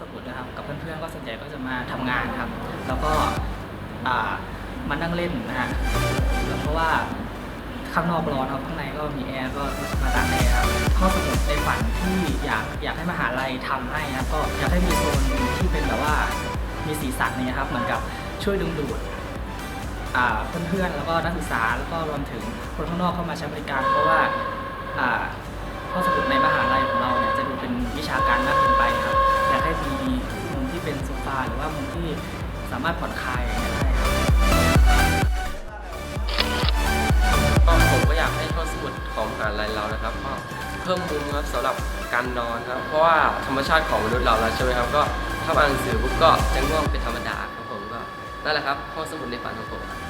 สมุดนะครับ กับเพื่อนๆก็ส่วนใหญ่ก็จะมาทำงานครับ แล้วก็มานั่งเล่นนะฮะเพราะว่าข้างนอกร้อนครับข้างในก็มีแอร์ก็มาตากแอร์ครับข้อสมุดในฝันที่อยากอยากให้มหาลัยทำให้นะครับก็อยากให้มีโซนที่เป็นแบบว่ามีสีสันเนี่ยครับเหมือนกับช่วยดึงดูดอ่าเพื่อนๆแล้วก็นักศึกษาแล้วก็รวมถึงคนข้างนอกเข้ามาใช้บริการ เพราะว่าอ่าข้อสมุดในมหา มที่สามารถผ่อนคลายอย่างเงี้ยได้ครับก็ผมก็อยากให้ข้อสมุดของมหาลัยเรานะครับก็เพิ่มมุมครับสำหรับการนอนครับ เพราะว่าธรรมชาติของมนุษย์เราแล้วใช่ไหมครับก็ถ้าอ่านหนังสือปุ๊บก็จะง่วงเป็นธรรมดาครับผมก็นั่นแหละครับข้อสมุดในฝันของผมครับ